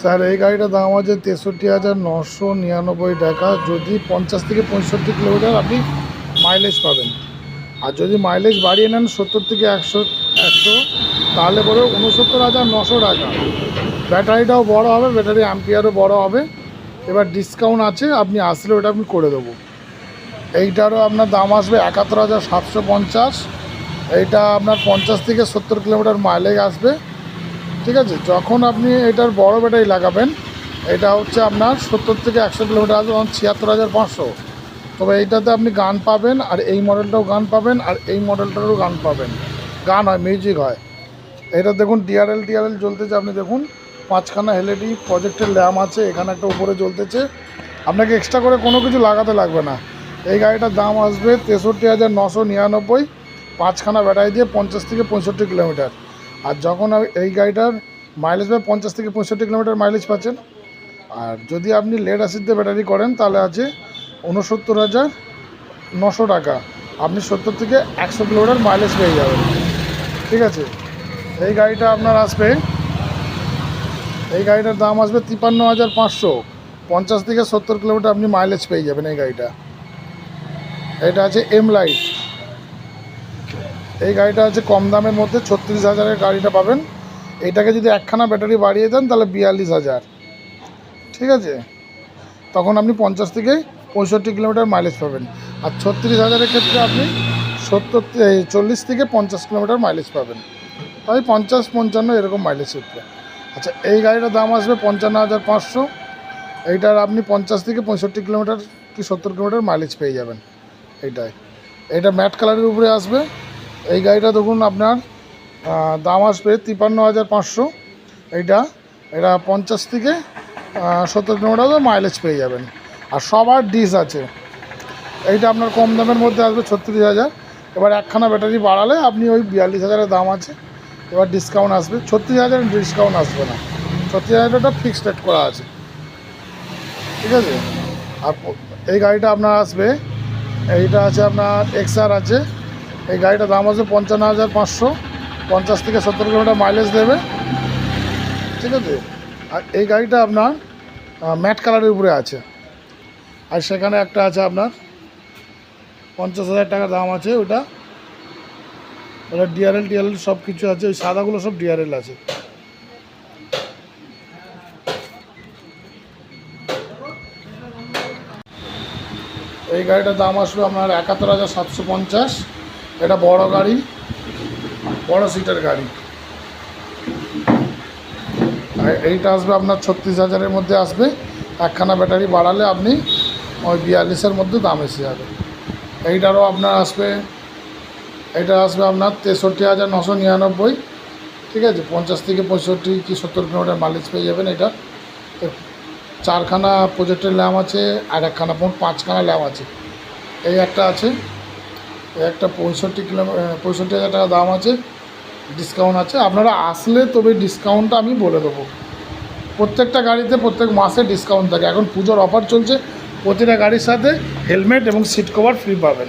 Sir, এই গাড়িটার দাম আছে তেষট্টি হাজার নশো নিরানব্বই টাকা। যদি পঞ্চাশ থেকে পঁয়ষট্টি কিলোমিটার আপনি মাইলেজ পাবেন। আর যদি মাইলেজ বাড়িয়ে নেন সত্তর থেকে একশো একশো, তাহলে পরে উনসত্তর হাজার নশো টাকা। ব্যাটারিটাও বড় হবে, ব্যাটারি অ্যাম্পিয়ারও বড় হবে। এবার ডিসকাউন্ট আছে, আপনি আসলে ওটা আমি করে দেবো। এইটারও আপনার দাম আসবে একাত্তর হাজার সাতশো পঞ্চাশ। এইটা আপনার পঞ্চাশ থেকে সত্তর কিলোমিটার মাইলেজ আসবে। ঠিক আছে? যখন আপনি এটার বড় ব্যাটারি লাগাবেন, এটা হচ্ছে আপনার সত্তর থেকে একশো কিলোমিটার আসবে তখন ছিয়াত্তর হাজার পাঁচশো। তবে এইটাতে আপনি গান পাবেন, আর এই মডেলটাও গান পাবেন, আর এই মডেলটারও গান পাবেন। গান হয়, মিউজিক হয়। এটা দেখুন ডিআরএল টিআরএল জ্বলতেছে, আপনি দেখুন পাঁচখানা এলইডি প্রজেক্টের ল্যাম্প আছে, এখানে একটা উপরে জ্বলতেছে। আপনাকে এক্সট্রা করে কোনো কিছু লাগাতে লাগবে না। এই গাড়িটার দাম আসবে তেষট্টি হাজার নশো নিরানব্বই পাঁচখানা ব্যাটারি দিয়ে পঞ্চাশ থেকে পঁয়ষট্টি কিলোমিটার। আর যখন এই গাড়িটার মাইলেজ পাবে পঞ্চাশ থেকে পঁয়ষট্টি কিলোমিটার মাইলেজ পাচ্ছেন, আর যদি আপনি লেড অ্যাসিড দিয়ে ব্যাটারি করেন, তাহলে আছে উনসত্তর হাজার নশো টাকা। আপনি সত্তর থেকে একশো কিলোমিটার মাইলেজ পেয়ে যাবেন। ঠিক আছে? এই গাড়িটা আপনার আসবে, এই গাড়িটার দাম আসবে তিপান্ন হাজার পাঁচশো। পঞ্চাশ থেকে সত্তর কিলোমিটার আপনি মাইলেজ পেয়ে যাবেন এই গাড়িটা। এটা আছে এম লাইট এই গাড়িটা হচ্ছে কম দামের মধ্যে, ছত্রিশ হাজারের গাড়িটা পাবেন। এটাকে যদি একখানা ব্যাটারি বাড়িয়ে দেন, তাহলে বিয়াল্লিশ হাজার। ঠিক আছে? তখন আপনি পঞ্চাশ থেকে পঁয়ষট্টি কিলোমিটার মাইলেজ পাবেন। আর ছত্রিশ হাজারের ক্ষেত্রে আপনি সত্তর চল্লিশ থেকে পঞ্চাশ কিলোমিটার মাইলেজ পাবেন। তাই পঞ্চাশ, পঞ্চান্ন এরকম মাইলেজ ক্ষেত্রে। আচ্ছা এই গাড়িটার দাম আসবে পঞ্চান্ন হাজার পাঁচশো। এইটার আপনি পঞ্চাশ থেকে পঁয়ষট্টি কিলোমিটার কি সত্তর কিলোমিটার মাইলেজ পেয়ে যাবেন। এইটাই। এটা ম্যাট কালারের উপরে আসবে। এই গাড়িটা দেখুন আপনার দাম আসবে তিপান্ন হাজার পাঁচশো। এইটা, এটা পঞ্চাশ থেকে সত্তর কিলোমিটার মাইলেজ পেয়ে যাবেন। আর সবার ডিস আছে। এইটা আপনার কম দামের মধ্যে আসবে ছত্রিশ হাজার। এবার একখানা ব্যাটারি বাড়ালে আপনি ওই বিয়াল্লিশ হাজারের দাম আছে। এবার ডিসকাউন্ট আসবে। ছত্রিশ হাজার ডিসকাউন্ট আসবে না। ছত্রিশ হাজারটা ফিক্সড রেট করা আছে। ঠিক আছে? আর এই গাড়িটা আপনার আসবে, এইটা আছে আপনার এক্সআর আছে। এই গাড়িটার দাম আছে পঞ্চান্ন হাজার পাঁচশো। পঞ্চাশ থেকে সত্তর কিলোমিটার মাইলেজ দেবে। ঠিক আছে? আর এই গাড়িটা আপনার ম্যাট কালারের উপরে আছে। আর সেখানে একটা আছে আপনার, পঞ্চাশ হাজার টাকা দাম আছে ওটা। ওটা ডিআরএল টিআরএল সব কিছু আছে। ওই সাদাগুলো সব ডিআরএল আছে। এই গাড়িটার দাম আসবে আপনার একাত্তর হাজার সাতশো পঞ্চাশ। এটা বড় গাড়ি, বড় সিটের গাড়ি। এইটা আসবে আপনার ছত্রিশ হাজারের মধ্যে আসবে। একখানা ব্যাটারি বাড়ালে আপনি ওই বিয়াল্লিশের মধ্যে দাম এসে যাবে। এইটারও আপনার আসবে এটা আসবে আপনার তেষট্টি হাজার নশো নিরানব্বই। ঠিক আছে, পঞ্চাশ থেকে পঁয়ষট্টি কি সত্তর কিলোমিটার মাইলেজ পেয়ে যাবেন এটা। চারখানা প্রজেক্টের ল্যাম্প আছে, আর একখানা পাঁচখানা ল্যাম্প আছে। এই একটা আছে। একটা পঁয়ষট্টি কিলো পঁয়ষট্টি হাজার টাকা দাম আছে ডিসকাউন্ট আছে। আপনারা আসলে তবে ডিসকাউন্টটা আমি বলে দেবো। প্রত্যেকটা গাড়িতে প্রত্যেক মাসে ডিসকাউন্ট থাকে। এখন পুজোর অফার চলছে, প্রতিটা গাড়ির সাথে হেলমেট এবং সিট কভার ফ্রি পাবেন।